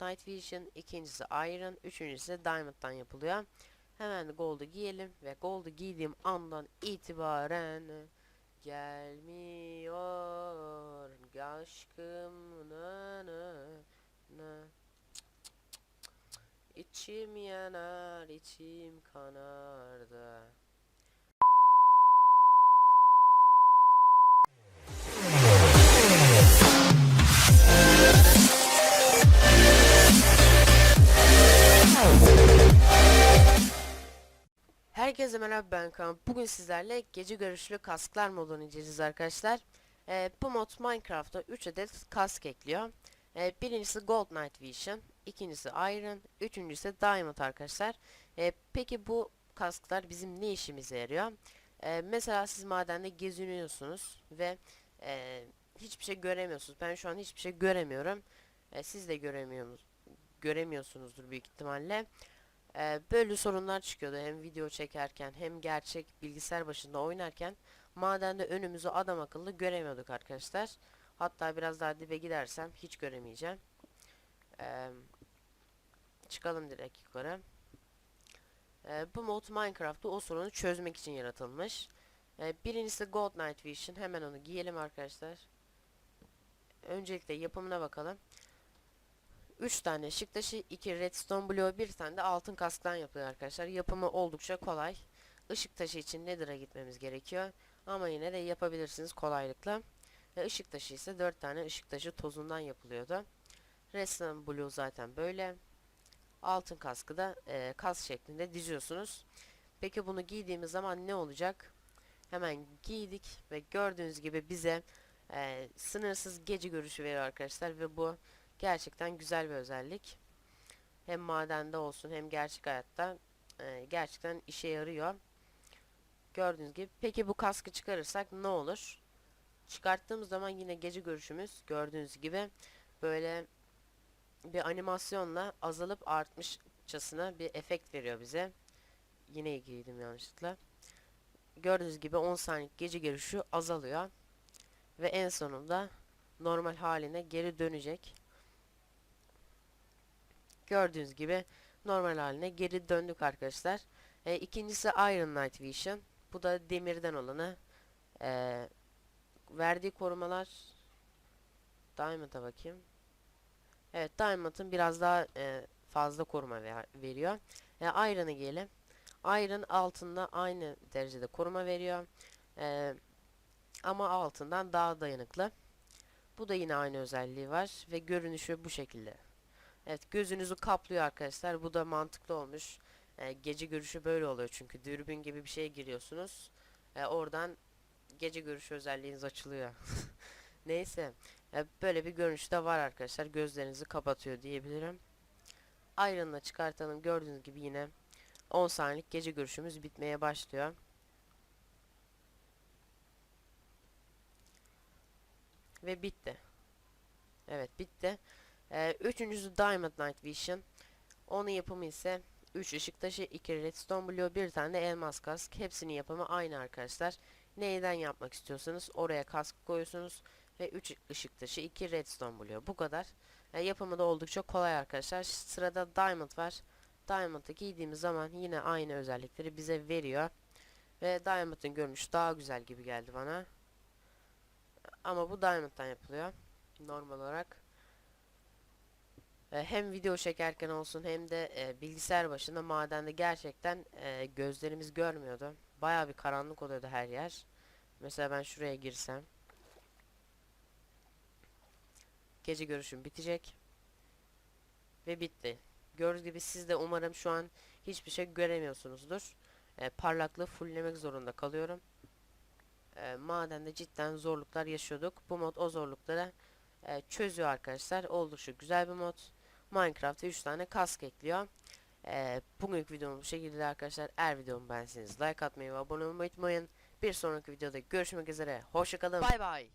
Night Vision, ikincisi Iron, üçüncüsü de Diamond'dan yapılıyor. Hemen Gold'u giyelim ve Gold'u giydiğim andan itibaren gelmiyor aşkım na na na İçim yanar, içim kanar da. Herkese merhaba ben Kaan. Bugün sizlerle gece görüşlü kasklar modunu inceleyeceğiz arkadaşlar. Ee, bu mod Minecraft'ta 3 adet kask ekliyor. Ee, birincisi Gold Night Vision, ikincisi Iron, üçüncüsü Diamond arkadaşlar. Ee, peki bu kasklar bizim ne işimize yarıyor? Ee, mesela siz madende geziniyorsunuz ve e, hiçbir şey göremiyorsunuz. Ben şu an hiçbir şey göremiyorum. Ee, siz de göremiyorsunuz, göremiyorsunuzdur büyük ihtimalle. Ee, böyle sorunlar çıkıyordu hem video çekerken hem gerçek bilgisayar başında oynarken madende önümüzü adam akıllı göremiyorduk arkadaşlar. Hatta biraz daha dibe gidersem hiç göremeyeceğim. Ee, çıkalım direkt yukarı. Ee, bu mod Minecraft'ta o sorunu çözmek için yaratılmış. Ee, birincisi Gold Night Vision. Hemen onu giyelim arkadaşlar. Öncelikle yapımına bakalım. 3 tane ışık taşı, 2 redstone bloğu, bir tane de altın kasktan yapılıyor arkadaşlar. Yapımı oldukça kolay. Işık taşı için Nether'a gitmemiz gerekiyor. Ama yine de yapabilirsiniz kolaylıkla. Ve ışık taşı ise 4 tane ışık taşı tozundan yapılıyordu. Redstone bloğu zaten böyle. Altın kaskı da e, kas şeklinde diziyorsunuz. Peki bunu giydiğimiz zaman ne olacak? Hemen giydik ve gördüğünüz gibi bize e, sınırsız gece görüşü veriyor arkadaşlar ve bu gerçekten güzel bir özellik. Hem madende olsun hem gerçek hayatta e, gerçekten işe yarıyor. Gördüğünüz gibi. Peki bu kaskı çıkarırsak ne olur? Çıkarttığımız zaman yine gece görüşümüz gördüğünüz gibi böyle bir animasyonla azalıp artmışçasına bir efekt veriyor bize. Yine giydim yanlışlıkla. Gördüğünüz gibi 10 saniye gece görüşü azalıyor. Ve en sonunda normal haline geri dönecek. Gördüğünüz gibi normal haline geri döndük arkadaşlar. E, ikincisi Iron Night Vision. Bu da demirden olanı. E, verdiği korumalar Diamond'a bakayım. Evet Diamond'ın biraz daha e, fazla koruma ver, veriyor. E, Iron'ı giyelim. Iron altında aynı derecede koruma veriyor. E, ama altından daha dayanıklı. Bu da yine aynı özelliği var ve görünüşü bu şekilde. Evet gözünüzü kaplıyor arkadaşlar. Bu da mantıklı olmuş. E, gece görüşü böyle oluyor çünkü dürbün gibi bir şeye giriyorsunuz. E, oradan gece görüşü özelliğiniz açılıyor. Neyse. E, böyle bir görünüş de var arkadaşlar. Gözlerinizi kapatıyor diyebilirim. Iron'la çıkartalım. Gördüğünüz gibi yine 10 saniyelik gece görüşümüz bitmeye başlıyor. Ve bitti. Evet bitti. Ee, üçüncüsü Diamond Night Vision. Onun yapımı ise 3 ışık taşı, 2 redstone bloğu, bir tane de elmas kask. Hepsinin yapımı aynı arkadaşlar. Neyden yapmak istiyorsanız oraya kask koyuyorsunuz ve 3 ışık taşı, 2 redstone bloğu. Bu kadar. Ee, yapımı da oldukça kolay arkadaşlar. Sırada Diamond var. Diamond'ı giydiğimiz zaman yine aynı özellikleri bize veriyor. Ve Diamond'ın görünüşü daha güzel gibi geldi bana. Ama bu Diamond'dan yapılıyor. Normal olarak. E, hem video çekerken olsun hem de e, bilgisayar başında madende gerçekten e, gözlerimiz görmüyordu. Baya bir karanlık oluyordu her yer. Mesela ben şuraya girsem. Gece görüşüm bitecek. Ve bitti. Gördüğünüz gibi siz de umarım şu an hiçbir şey göremiyorsunuzdur. E, parlaklığı fulllemek zorunda kalıyorum. E, madende cidden zorluklar yaşıyorduk. Bu mod o zorlukları e, çözüyor arkadaşlar. Oldukça güzel bir mod. Minecraft'a 3 tane kask ekliyor. Ee, bugünkü videom bu şekilde arkadaşlar. Eğer videomu beğenseniz like atmayı ve abone olmayı unutmayın. Bir sonraki videoda görüşmek üzere. Hoşçakalın. Bay bay.